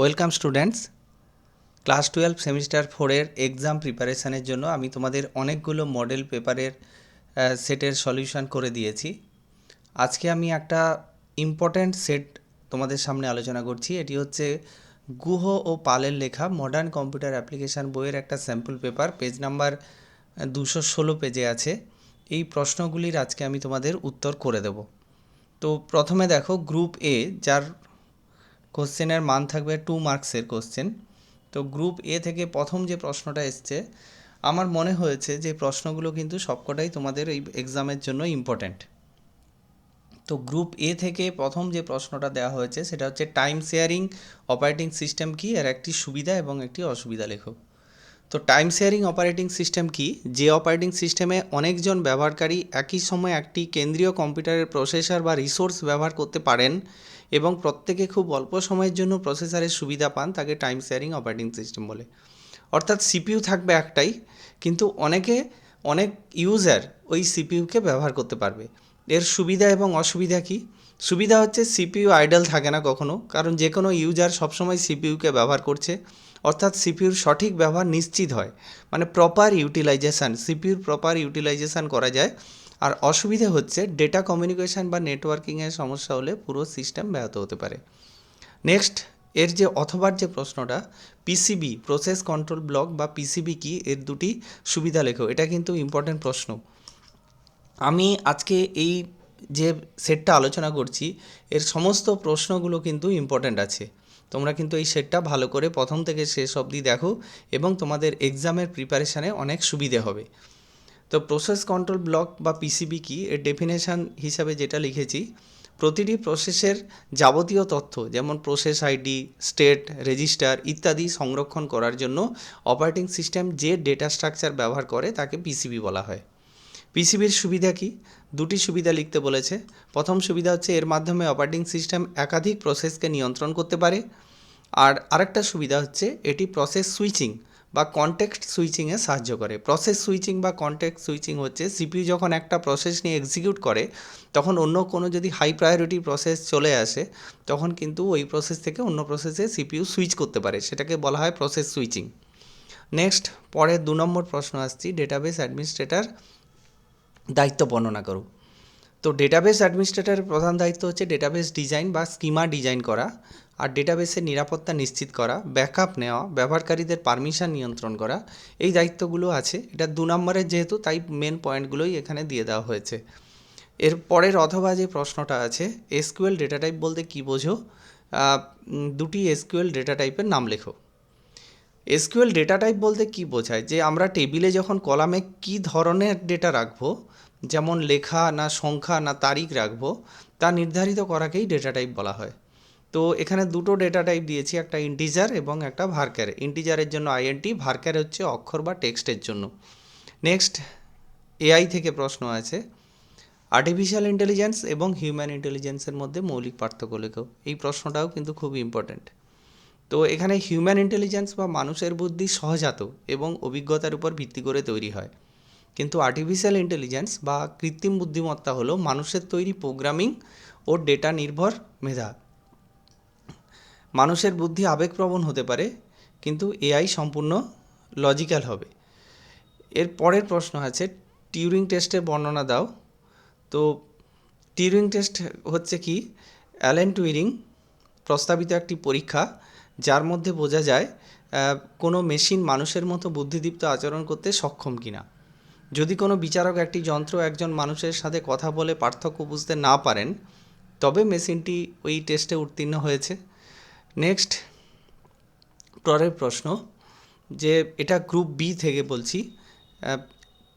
Welcome students. Class twelve semester ফোরের exam প্রিপারেশানের জন্য আমি তোমাদের অনেকগুলো মডেল পেপারের সেটের সলিউশন করে দিয়েছি। আজকে আমি একটা ইম্পর্ট্যান্ট সেট তোমাদের সামনে আলোচনা করছি। এটি হচ্ছে গুহ ও পালের লেখা মডার্ন কম্পিউটার অ্যাপ্লিকেশান বইয়ের একটা স্যাম্পল পেপার পেজ নাম্বার দুশো ষোলো পেজে আছে। এই প্রশ্নগুলির আজকে আমি তোমাদের উত্তর করে দেব। তো প্রথমে দেখো গ্রুপ এ যার কোশ্চেনের মান থাকবে টু মার্কসের কোশ্চেন। তো গ্রুপ এ থেকে প্রথম যে প্রশ্নটা এসছে, আমার মনে হয়েছে যে প্রশ্নগুলো কিন্তু সবকটাই তোমাদের এই এক্সামের জন্য ইম্পর্ট্যান্ট তো গ্রুপ এ থেকে প্রথম যে প্রশ্নটা দেওয়া হয়েছে, সেটা হচ্ছে টাইম শেয়ারিং অপারেটিং সিস্টেম কি? এর একটি সুবিধা এবং একটি অসুবিধা লেখো। তো টাইম শেয়ারিং অপারেটিং সিস্টেম কি? যে অপারেটিং সিস্টেমে অনেকজন ব্যবহারকারী একই সময় একটি কেন্দ্রীয় কম্পিউটারের প্রসেসর বা রিসোর্স ব্যবহার করতে পারেন এবং প্রত্যেকে খুব অল্প সময়ের জন্য প্রসেসরের সুবিধা পান তাকে টাইম শেয়ারিং অপারেটিং সিস্টেম বলে। অর্থাৎ সিপিইউ থাকবে একটাই, কিন্তু অনেকে, অনেক ইউজার ওই সিপিইউকে ব্যবহার করতে পারবে। এর সুবিধা এবং অসুবিধা কি? সুবিধা হচ্ছে সিপিইউ আইডল থাকে না কখনো, কারণ যে কোনো ইউজার সবসময় সিপিইউকে ব্যবহার করছে। অর্থাৎ সিপিইউর সঠিক ব্যবহার নিশ্চিত হয়। মানে প্রপার ইউটিলাইজেশান সিপিইউর প্রপার ইউটিলাইজেশান করা যায়। আর অসুবিধে হচ্ছে ডেটা কমিউনিকেশান বা নেটওয়ার্কিংয়ের সমস্যা হলে পুরো সিস্টেম ব্যাহত হতে পারে। নেক্সট এর যে অথবার যে প্রশ্নটা পিসিবি প্রসেস কন্ট্রোল ব্লক বা পিসিবি কি? এর দুটি সুবিধা লেখো, এটা কিন্তু ইম্পর্টেন্ট প্রশ্ন। আমি আজকে এই যে সেটটা আলোচনা করছি, এর সমস্ত প্রশ্নগুলো কিন্তু ইম্পর্ট্যান্ট আছে। তোমরা কিন্তু এই সেটটা ভালো করে প্রথম থেকে শেষ অবধি দেখো এবং তোমাদের এক্সামের প্রিপারেশানে অনেক সুবিধে হবে। তো প্রসেস কন্ট্রোল ব্লক বা পিসিবি কি? এর ডেফিনেশান হিসাবে যেটা লিখেছি, প্রতিটি প্রসেসের যাবতীয় তথ্য, যেমন প্রসেস আইডি স্টেট রেজিস্টার ইত্যাদি সংরক্ষণ করার জন্য অপারেটিং সিস্টেম যে ডেটা স্ট্রাকচার ব্যবহার করে তাকে পিসিবি বলা হয়। পিসিবির সুবিধা কি? দুটি সুবিধা লিখতে বলেছে। প্রথম সুবিধা হচ্ছে এর মাধ্যমে অপারেটিং সিস্টেম একাধিক প্রসেসকে নিয়ন্ত্রণ করতে পারে। আর আরেকটা সুবিধা হচ্ছে এটি প্রসেস সুইচিং বা কনটেক্সট সুইচিংয়ে সাহায্য করে। প্রসেস সুইচিং বা কনটেক্সট সুইচিং হচ্ছে সিপিইউ যখন একটা প্রসেস নিয়ে এক্সিকিউট করে, তখন অন্য কোনো যদি হাই প্রায়োরিটি প্রসেস চলে আসে, তখন কিন্তু ওই প্রসেস থেকে অন্য প্রসেসে সিপিইউ সুইচ করতে পারে। সেটাকে বলা হয় প্রসেস সুইচিং নেক্সট পরের দু নম্বর প্রশ্ন আসছি ডেটাবেস অ্যাডমিনিস্ট্রেটর দায়িত্ব বর্ণনা করুক তো ডেটাবেস অ্যাডমিনিস্ট্রেটরের প্রধান দায়িত্ব হচ্ছে ডেটাবেস ডিজাইন বা স্কিমা ডিজাইন করা। আর ডেটাবেসের নিরাপত্তা নিশ্চিত করা ব্যাকআপ নেওয়া, ব্যবহারকারীদের পারমিশন নিয়ন্ত্রণ করা, এই দায়িত্বগুলো আছে। এটা দু নম্বরের যেহেতু, তাই মেন পয়েন্টগুলোই এখানে দিয়ে দেওয়া হয়েছে। এর পরের অথবা যে প্রশ্নটা আছে এসকিউএল ডেটা টাইপ বলতে কী বোঝো? দুটি এসকিউএল ডেটা টাইপের নাম লেখো। এসকিউএল ডেটা টাইপ বলতে কী বোঝায়? যে আমরা টেবিলে যখন কলামে কী ধরনের ডেটা রাখব, যেমন লেখা না সংখ্যা না তারিখ রাখব, তা নির্ধারিত করাকেই ডেটা টাইপ বলা হয়। তো এখানে দুটো ডেটা টাইপ দিয়েছি, একটা ইন্টিজার এবং একটা ভার্কার ইন্টিজারের জন্য আইএনটি ভার্কার হচ্ছে অক্ষর বা টেক্সটের জন্য। নেক্সট এআই থেকে প্রশ্ন আছে। আর্টিফিশিয়াল ইন্টেলিজেন্স এবং হিউম্যান ইন্টেলিজেন্সের মধ্যে মৌলিক পার্থক্য লেখো। এই প্রশ্নটাও কিন্তু খুব ইম্পর্ট্যান্ট তো এখানে হিউম্যান ইন্টেলিজেন্স বা মানুষের বুদ্ধি সহজাত এবং অভিজ্ঞতার উপর ভিত্তি করে তৈরি হয়। কিন্তু আর্টিফিশিয়াল ইন্টেলিজেন্স বা কৃত্রিম বুদ্ধিমত্তা হলো মানুষের তৈরি প্রোগ্রামিং ও ডেটা নির্ভর মেধা। মানুষের বুদ্ধি আবেগপ্রবণ হতে পারে, কিন্তু এআই সম্পূর্ণ লজিক্যাল হবে। এর পরের প্রশ্ন আছে টিউরিং টেস্টের বর্ণনা দাও। তো টিউরিং টেস্ট হচ্ছে কি অ্যালেন টুইরিং প্রস্তাবিত একটি পরীক্ষা, যার মধ্যে বোঝা যায় কোনো মেশিন মানুষের মতো বুদ্ধিদীপ্ত আচরণ করতে সক্ষম কিনা। যদি কোনো বিচারক একটি যন্ত্র একজন মানুষের সাথে কথা বলে পার্থক্য বুঝতে না পারেন, তবে মেশিনটি ওই টেস্টে উত্তীর্ণ হয়েছে। নেক্সট পরের প্রশ্ন যে এটা গ্রুপ বি থেকে বলছি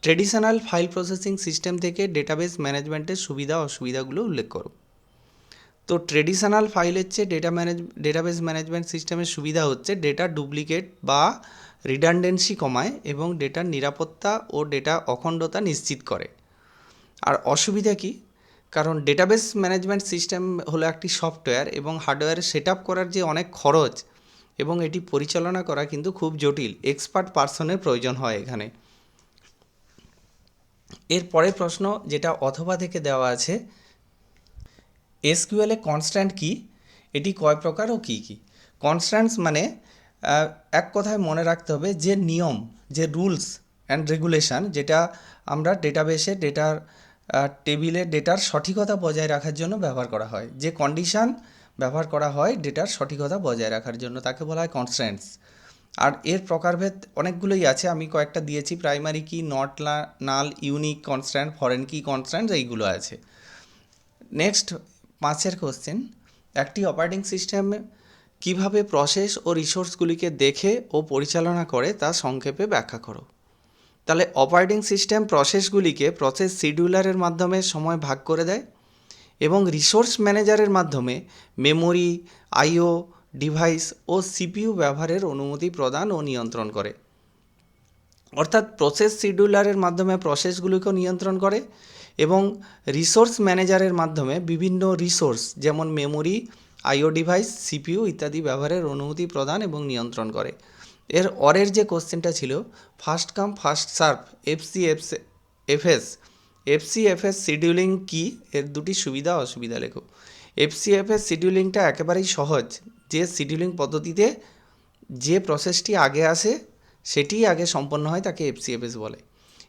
ট্রেডিশনাল ফাইল প্রসেসিং সিস্টেম থেকে ডেটাবেস ম্যানেজমেন্টের সুবিধা অসুবিধাগুলো উল্লেখ করো। তো ট্রেডিশনাল ফাইলের চেয়ে ডেটা ম্যানেজ ডেটাবেস ম্যানেজমেন্ট সিস্টেমের সুবিধা হচ্ছে ডেটা ডুপ্লিকেট বা রিডান্ডেন্সি কমায় এবং ডেটার নিরাপত্তা ও ডেটা অখণ্ডতা নিশ্চিত করে। আর অসুবিধা কী? কারণ ডেটাবেস ম্যানেজমেন্ট সিস্টেম হলো একটি সফটওয়্যার এবং হার্ডওয়্যার সেট করার যে অনেক খরচ এবং এটি পরিচালনা করা কিন্তু খুব জটিল এক্সপার্ট পার্সনের প্রয়োজন হয় এখানে। এর পরের প্রশ্ন যেটা অথবা থেকে দেওয়া আছে এসকিউএলে কনস্ট্যান্ট কি? এটি কয় প্রকার ও কী কী? কনস্ট্যান্টস মানে এক কথায় মনে রাখতে হবে যে নিয়ম, যে রুলস অ্যান্ড রেগুলেশন যেটা আমরা ডেটাবেসে ডেটার টেবিলে ডেটার সঠিকতা বজায় রাখার জন্য ব্যবহার করা হয়। যে কন্ডিশন ব্যবহার করা হয় ডেটার সঠিকতা বজায় রাখার জন্য, তাকে বলা হয় কনস্ট্যান্টস আর এর প্রকারভেদ অনেকগুলোই আছে, আমি কয়েকটা দিয়েছি। Primary key not null unique constant foreign key constant এইগুলো আছে। নেক্সট পাঁচের কোশ্চেন একটি অপারেটিং সিস্টেম কীভাবে প্রসেস ও রিসোর্সগুলিকে দেখে ও পরিচালনা করে তা সংক্ষেপে ব্যাখ্যা করো। তাহলে অপারেটিং সিস্টেম প্রসেসগুলিকে প্রসেস শিডিউলারের মাধ্যমে সময় ভাগ করে দেয় এবং রিসোর্স ম্যানেজারের মাধ্যমে মেমোরি আইও ডিভাইস ও সিপিইউ ব্যবহারের অনুমতি প্রদান ও নিয়ন্ত্রণ করে। অর্থাৎ প্রসেস শিডিউলারের মাধ্যমে প্রসেসগুলিকেও নিয়ন্ত্রণ করে এবং রিসোর্স ম্যানেজারের মাধ্যমে বিভিন্ন রিসোর্স যেমন মেমোরি আইও ডিভাইস সিপিইউ ইত্যাদি ব্যবহারের অনুমতি প্রদান এবং নিয়ন্ত্রণ করে। এর অরের যে কোশ্চেনটা ছিল first come first serve FC FS FCFS scheduling কি? এর দুটি সুবিধা, অসুবিধা লেখো। এফসিএফএস শিডিউলিংটা একেবারেই সহজ। যে শিডিউলিং পদ্ধতিতে যে প্রসেসটি আগে আসে, সেটিই আগে সম্পন্ন হয় তাকে এফসিএফএস বলে।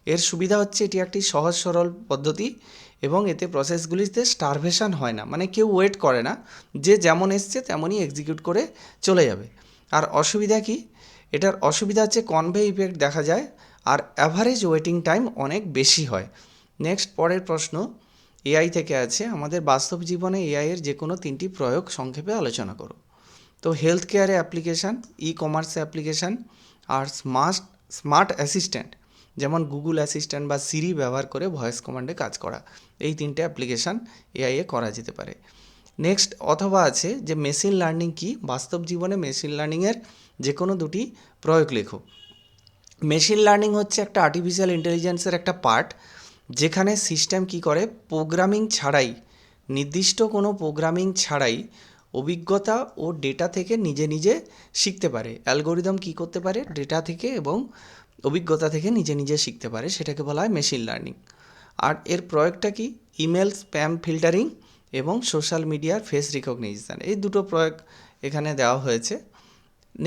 এর সুবিধা হচ্ছে এটি একটি সহজ, সরল পদ্ধতি এবং এতে প্রসেসগুলিতে স্টারভেশন হয় না। মানে কেউ ওয়েট করে না। যে যেমন এসছে, তেমনই এক্সিকিউট করে চলে যাবে। আর অসুবিধা কি? এটার অসুবিধা হচ্ছে কনভে ইফেক্ট দেখা যায় আর অ্যাভারেজ ওয়েটিং টাইম অনেক বেশি হয়। নেক্সট পরের প্রশ্ন এআই থেকে আছে। আমাদের বাস্তব জীবনে এআই এর যে কোনো তিনটি প্রয়োগ সংক্ষেপে আলোচনা করো। তো হেলথ কেয়ারে অ্যাপ্লিকেশান ই কমার্সে অ্যাপ্লিকেশান আর স্মার্ট স্মার্ট অ্যাসিস্ট্যান্ট যেমন গুগল অ্যাসিস্ট্যান্ট বা সিরি ব্যবহার করে ভয়েস কমান্ডে কাজ করা। এই তিনটে অ্যাপ্লিকেশান এআই এ করা যেতে পারে। নেক্সট অথবা আছে যে মেশিন লার্নিং কি? বাস্তব জীবনে মেশিন লার্নিংয়ের যে কোনো দুটি প্রয়োগ লেখো। মেশিন লার্নিং হচ্ছে একটা আর্টিফিশিয়াল ইন্টেলিজেন্সের একটা পার্ট যেখানে সিস্টেম কি করে? প্রোগ্রামিং ছাড়াই, নির্দিষ্ট কোনো প্রোগ্রামিং ছাড়াই অভিজ্ঞতা ও ডেটা থেকে নিজে নিজে শিখতে পারে। অ্যালগোরিদম কি করতে পারে? ডেটা থেকে এবং অভিজ্ঞতা থেকে নিজে নিজে শিখতে পারে। সেটাকে বলা হয় মেশিন লার্নিং আর এর প্রয়োগটা কি? ইমেল স্প্যাম ফিল্টারিং এবং সোশ্যাল মিডিয়ার ফেস রিকগনিশন। এই দুটো প্রয়োগ এখানে দেওয়া হয়েছে।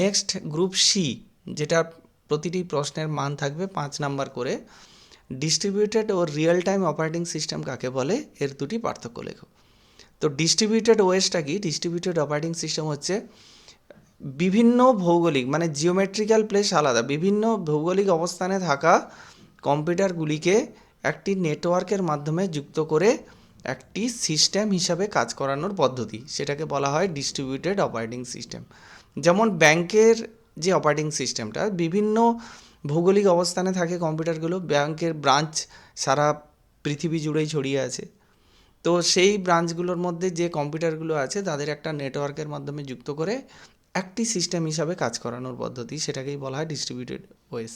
নেক্সট, গ্রুপ সি যেটা প্রতিটি প্রশ্নের মান থাকবে পাঁচ নাম্বার করে। ডিস্ট্রিবিউটেড ও রিয়েল টাইম অপারেটিং সিস্টেম কাকে বলে? এর দুটি পার্থক্য লেখো। তো ডিস্ট্রিবিউটেড ওএসটা কি? ডিস্ট্রিবিউটেড অপারেটিং সিস্টেম হচ্ছে বিভিন্ন ভৌগোলিক মানে জিওমেট্রিক্যাল প্লেস আলাদা। বিভিন্ন ভৌগোলিক অবস্থানে থাকা কম্পিউটারগুলিকে একটি নেটওয়ার্কের মাধ্যমে যুক্ত করে একটি সিস্টেম হিসাবে কাজ করানোর পদ্ধতি। সেটাকে বলা হয় ডিস্ট্রিবিউটেড অপারেটিং সিস্টেম যেমন ব্যাংকের যে অপারেটিং সিস্টেমটা বিভিন্ন ভৌগোলিক অবস্থানে থাকে কম্পিউটারগুলো, ব্যাংকের ব্রাঞ্চ সারা পৃথিবী জুড়েই ছড়িয়ে আছে। তো সেই ব্রাঞ্চগুলোর মধ্যে যে কম্পিউটারগুলো আছে, তাদের একটা নেটওয়ার্কের মাধ্যমে যুক্ত করে একটি সিস্টেম হিসাবে কাজ করানোর পদ্ধতি, সেটাকেই বলা হয় ডিস্ট্রিবিউটেড ওয়েস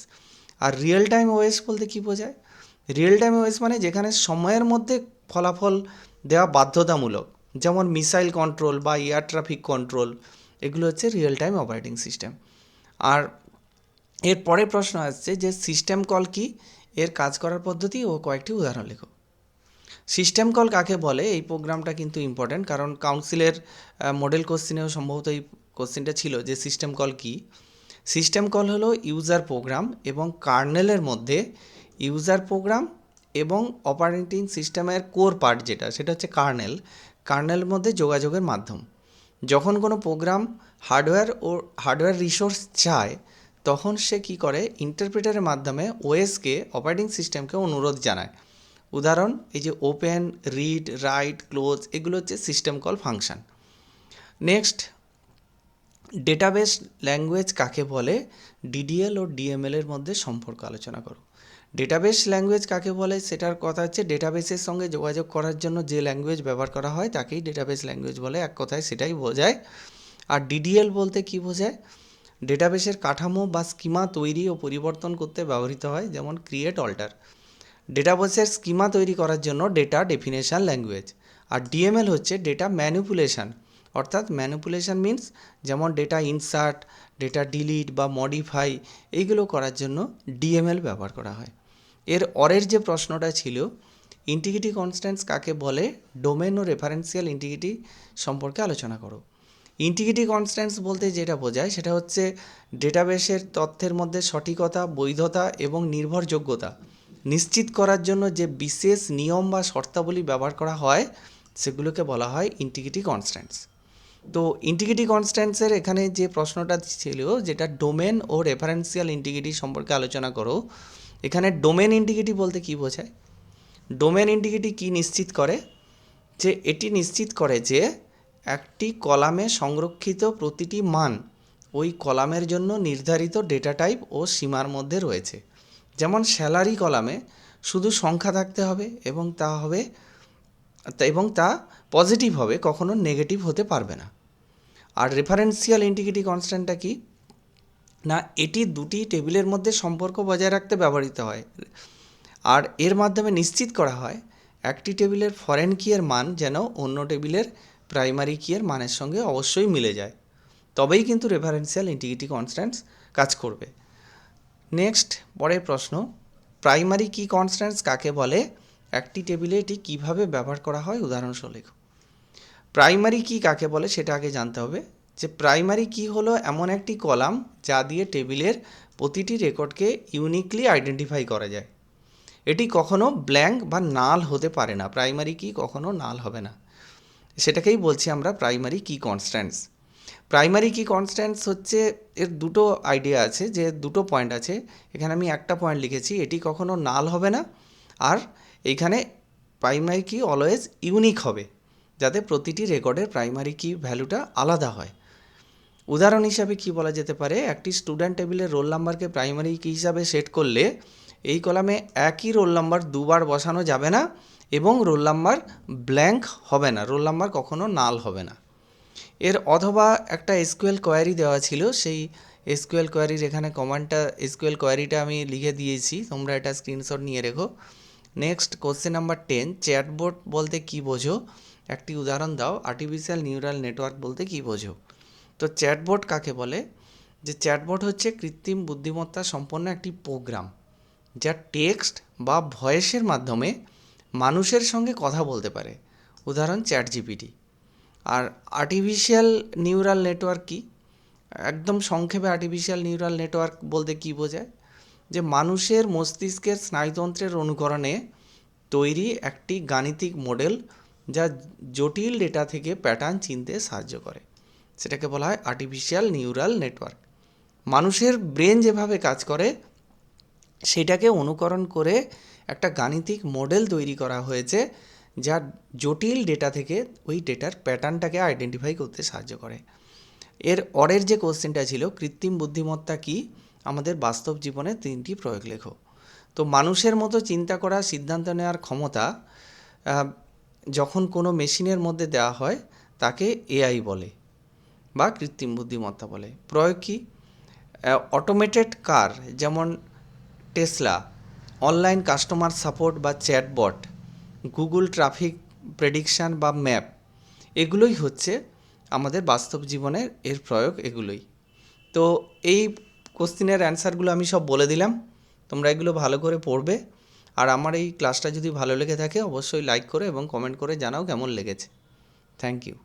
আর রিয়েল টাইম ওয়েস বলতে কী বোঝায়? রিয়েল টাইম ওয়েস মানে যেখানে সময়ের মধ্যে ফলাফল দেওয়া বাধ্যতামূলক, যেমন মিসাইল কন্ট্রোল বা এয়ার ট্রাফিক কন্ট্রোল, এগুলো হচ্ছে রিয়েল টাইম অপারেটিং সিস্টেম আর এর পরের প্রশ্ন আসছে যে সিস্টেম কল কি? এর কাজ করার পদ্ধতি ও কয়েকটি উদাহরণ লেখো। সিস্টেম কল কাকে বলে? এই প্রোগ্রামটা কিন্তু ইম্পর্ট্যান্ট কারণ কাউন্সিলের মডেল কোশ্চিনেও সম্ভবত এই কোশ্চিনটা ছিল যে সিস্টেম কল কি? সিস্টেম কল হলো ইউজার প্রোগ্রাম এবং কার্নেলের মধ্যে ইউজার প্রোগ্রাম এবং অপারেটিং সিস্টেমের কোর পার্ট যেটা, সেটা হচ্ছে কার্নেল কার্নেলের মধ্যে যোগাযোগের মাধ্যম। যখন কোনো প্রোগ্রাম হার্ডওয়্যার ও হার্ডওয়্যার রিসোর্স চায়, তখন সে কি করে? ইন্টারপ্রেটারের মাধ্যমে ওএসকে অপারেটিং সিস্টেমকে অনুরোধ জানায়। উদাহরণ, এই যে ওপেন রিড রাইট ক্লোজ এগুলো হচ্ছে system call function next database language কাকে বলে? ডিডিএল ও ডিএমএল এর মধ্যে সম্পর্ক আলোচনা করো। ডেটাবেস ল্যাঙ্গুয়েজ কাকে বলে? সেটার কথা হচ্ছে ডেটাবেসের সঙ্গে যোগাযোগ করার জন্য যে ল্যাঙ্গুয়েজ ব্যবহার করা হয় তাকেই ডেটাবেস ল্যাঙ্গুয়েজ বলে। এক কথায় সেটাই বোঝায়। আর ডিডিএল বলতে কি বোঝায়? ডেটাবেসের কাঠামো বা স্কিমা তৈরি ও পরিবর্তন করতে ব্যবহৃত হয়, যেমন ক্রিয়েট অল্টার ডেটাবেসের স্কিমা তৈরি করার জন্য ডেটা ডেফিনেশন ল্যাঙ্গুয়েজ আর ডিএমএল হচ্ছে ডেটা ম্যানিপুলেশন অর্থাৎ ম্যানিপুলেশন মিন্স যেমন ডেটা ইনসার্ট ডেটা ডিলিট বা মডিফাই এইগুলো করার জন্য ডিএমএল ব্যবহার করা হয়। এর অরের যে প্রশ্নটা ছিল ইন্টিগ্রিটি কনস্ট্যান্টস কাকে বলে? ডোমেন ও রেফারেন্সিয়াল ইন্টিগ্রিটি সম্পর্কে আলোচনা করো। ইন্টিগ্রিটি কনস্ট্যান্টস বলতে যেটা বোঝায়, সেটা হচ্ছে ডেটাবেসের তথ্যের মধ্যে সঠিকতা, বৈধতা এবং নির্ভরযোগ্যতা। নিশ্চিত করার জন্য যে বিশেষ নিয়ম বা শর্তাবলী ব্যবহার করা হয়, সেগুলোকে বলা হয় ইন্টিগ্রিটি কনস্ট্যান্টস তো ইন্টিগ্রিটি কনস্ট্যান্টসের এখানে যে প্রশ্নটা ছিল, যেটা ডোমেন ও রেফারেন্সিয়াল ইন্টিগ্রিটি সম্পর্কে আলোচনা করো এখানে ডোমেন ইন্টিগ্রিটি বলতে কী বোঝায়? ডোমেন ইন্টিগ্রিটি কী নিশ্চিত করে? যে এটি নিশ্চিত করে যে একটি কলামে সংরক্ষিত প্রতিটি মান ওই কলামের জন্য নির্ধারিত ডেটা টাইপ ও সীমার মধ্যে রয়েছে। যেমন স্যালারি কলামে শুধু সংখ্যা থাকতে হবে এবং তা হবে, এবং তা পজিটিভ হবে, কখনো নেগেটিভ হতে পারবে না। আর রেফারেন্সিয়াল ইন্টিগ্রিটি কনস্ট্যান্টটা কি? না, এটি দুটি টেবিলের মধ্যে সম্পর্ক বজায় রাখতে ব্যবহৃত হয়। আর এর মাধ্যমে নিশ্চিত করা হয়, একটি টেবিলের ফরেন কিয়ের মান যেন অন্য টেবিলের প্রাইমারি কিয়ের মানের সঙ্গে অবশ্যই মিলে যায়। তবেই কিন্তু রেফারেন্সিয়াল ইন্টিগ্রিটি কনস্ট্যান্টস কাজ করবে। নেক্সট, পরের প্রশ্ন, প্রাইমারি কি কনস্ট্যান্টস কাকে বলে? একটি টেবিলে এটি কীভাবে ব্যবহার করা হয়? উদাহরণসহ লেখো প্রাইমারি কি কাকে বলে সেটা আগে জানতে হবে। যে প্রাইমারি কি হলো এমন একটি কলাম যা দিয়ে টেবিলের প্রতিটি রেকর্ডকে ইউনিকলি আইডেন্টিফাই করা যায়। এটি কখনো ব্ল্যাঙ্ক বা নাল হতে পারে না। প্রাইমারি কি কখনো নাল হবে না। সেটাকেই বলছি আমরা প্রাইমারি কি কনস্ট্যান্টস প্রাইমারি কি কনস্ট্যান্টস হচ্ছে এর দুটো আইডিয়া আছে, যে দুটো পয়েন্ট আছে। এখানে আমি একটা পয়েন্ট লিখেছি, এটি কখনো নাল হবে না। আর এইখানে প্রাইমারি কি অলওয়েজ ইউনিক হবে, যাতে প্রতিটি রেকর্ডের প্রাইমারি কি ভ্যালুটা আলাদা হয়। উদাহরণ হিসাবে কি বলা যেতে পারে? একটি স্টুডেন্ট টেবিলের রোল নাম্বারকে প্রাইমারি কি হিসাবে সেট করলে এই কলামে একই রোল নাম্বার দুবার বসানো যাবে না এবং রোল নাম্বার ব্ল্যাঙ্ক হবে না রোল নাম্বার কখনো নাল হবে না। এর অথবা একটা এসকিউএল কোয়ারি দেওয়া ছিল, সেই এসকিউএল কোয়ারির এখানে কমান্ডটা এসকিউএল কোয়ারিটা আমি লিখে দিয়েছি, তোমরা এটা স্ক্রিনশট নিয়ে রেখো। Next question number ten chatbot বলতে কি বোঝো? একটি উদাহরণ দাও আর্টিফিশিয়াল নিউরাল নেটওয়ার্ক বলতে কি বোঝো? তো চ্যাটবোর্ড কাকে বলে? যে চ্যাটবোর্ড হচ্ছে কৃত্রিম বুদ্ধিমত্তা সম্পন্ন একটি প্রোগ্রাম, যা টেক্সট বা ভয়েসের মাধ্যমে মানুষের সঙ্গে কথা বলতে পারে। উদাহরণ চ্যাট জিপিটি আর আর্টিফিশিয়াল নিউরাল নেটওয়ার্ক কি? একদম সংক্ষেপে আর্টিফিশিয়াল নিউরাল নেটওয়ার্ক বলতে কি বোঝায়? যে মানুষের মস্তিষ্কের স্নায়ুতন্ত্রের অনুকরণে তৈরি একটি গাণিতিক মডেল যা জটিল ডেটা থেকে প্যাটার্ন চিনতে সাহায্য করে। সেটাকে বলা হয় আর্টিফিশিয়াল নিউরাল নেটওয়ার্ক মানুষের ব্রেন যেভাবে কাজ করে, সেটাকে অনুকরণ করে একটা গাণিতিক মডেল তৈরি করা হয়েছে, যা জটিল ডেটা থেকে ওই ডেটার প্যাটার্নটাকে আইডেন্টিফাই করতে সাহায্য করে। এর অরের যে কোশ্চেনটা ছিল, কৃত্রিম বুদ্ধিমত্তা কি? আমাদের বাস্তব জীবনে তিনটি প্রয়োগ লেখো তো মানুষের মতো চিন্তা করা সিদ্ধান্ত নেওয়ার ক্ষমতা যখন কোনো মেশিনের মধ্যে দেওয়া হয়, তাকে এআই বলে। বা কৃত্রিম বুদ্ধিমত্তা বলে। প্রয়োগ কী? অটোমেটেড কার যেমন টেসলা অনলাইন কাস্টমার সাপোর্ট বা চ্যাটবট গুগল ট্রাফিক প্রেডিকশান বা ম্যাপ এগুলোই হচ্ছে আমাদের বাস্তব জীবনের এর প্রয়োগ এগুলোই। তো এই কোশ্চিনের অ্যান্সারগুলো আমি সব বলে দিলাম, তোমরা এগুলো ভালো করে পড়বে। আর আমার এই ক্লাসটা যদি ভালো লেগে থাকে, অবশ্যই লাইক করে এবং কমেন্ট করে জানাও কেমন লেগেছে। Thank you